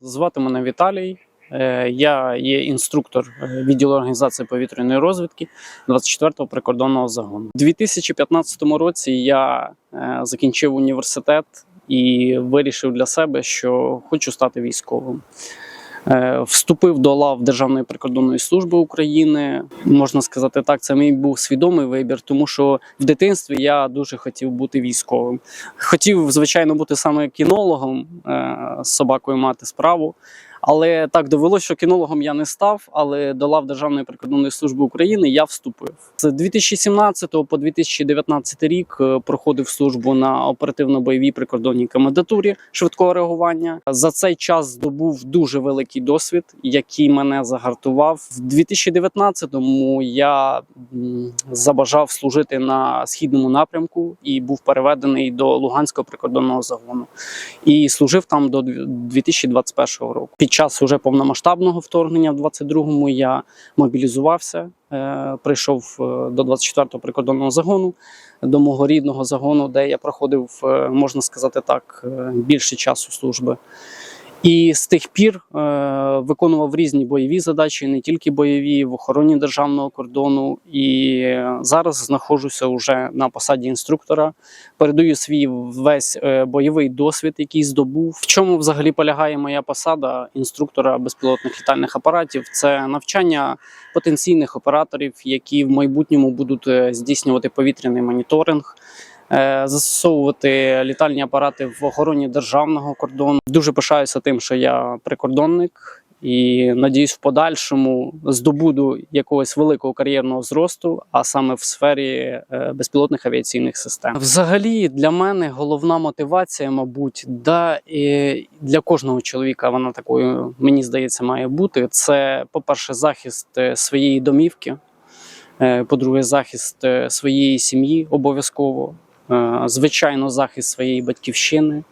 Звати мене Віталій. Е, Я є інструктор е, відділу організації повітряної розвідки 24-го прикордонного загону. У 2015 році я е, закінчив університет і вирішив для себе, що хочу стати військовим. Е, Вступив до лав Державної прикордонної служби України. Можна сказати так, це мій був свідомий вибір, тому що в дитинстві я дуже хотів бути військовим. Хотів, звичайно, бути саме кінологом, е, з собакою мати справу. Але так довелося, що кінологом я не став, але до лав Державної прикордонної служби України я вступив. З 2017 по 2019 рік е, проходив службу на оперативно-бойовій прикордонній комендатурі швидкого реагування. За цей час здобув дуже великий досвід, який мене загартував. В 2019-му я забажав служити на східному напрямку і був переведений до Луганського прикордонного загону і служив там до дві- 2021 року. Під час уже повномасштабного вторгнення в 22-му я мобілізувався, е, прийшов е, до 24-го прикордонного загону, до мого рідного загону, де я проходив, е, можна сказати так, більше часу служби. І з тих пір е, виконував різні бойові задачі, не тільки бойові, в охороні державного кордону. І зараз знаходжуся вже на посаді інструктора передаю свій весь е, бойовий досвід, який здобув. В чому взагалі полягає моя посада інструктора безпілотних літальних апаратів? Це навчання потенційних операторів, які в майбутньому будуть е, здійснювати повітряний моніторинг. Е, Застосовувати літальні апарати в охороні державного кордону. Дуже пишаюся тим, що я прикордонник, і надіюсь, в подальшому здобуду якогось великого кар'єрного зросту, а саме в сфері е, безпілотних авіаційних систем. Взагалі, для мене головна мотивація, мабуть, да, і для кожного чоловіка вона такою, мені здається, має бути. Це, по-перше, захист е, своєї домівки, по-друге, захист своєї сім'ї обов'язково, звичайно, захист своєї батьківщини.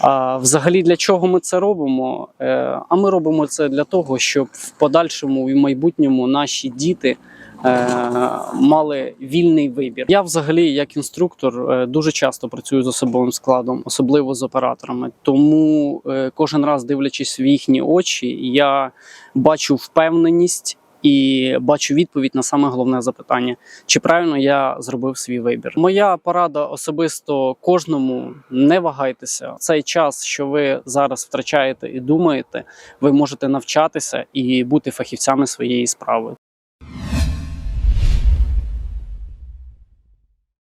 А взагалі для чого ми це робимо? Е, А ми робимо це для того, щоб в подальшому і в майбутньому наші діти е, мали вільний вибір. Я взагалі, як інструктор, е, дуже часто працюю з особовим складом, особливо з операторами. Тому е, кожен раз дивлячись в їхні очі, я бачу впевненість. І бачу відповідь на саме головне запитання: чи правильно я зробив свій вибір? Моя порада особисто кожному: не вагайтеся. Цей час, що ви зараз втрачаєте і думаєте, ви можете навчатися і бути фахівцями своєї справи.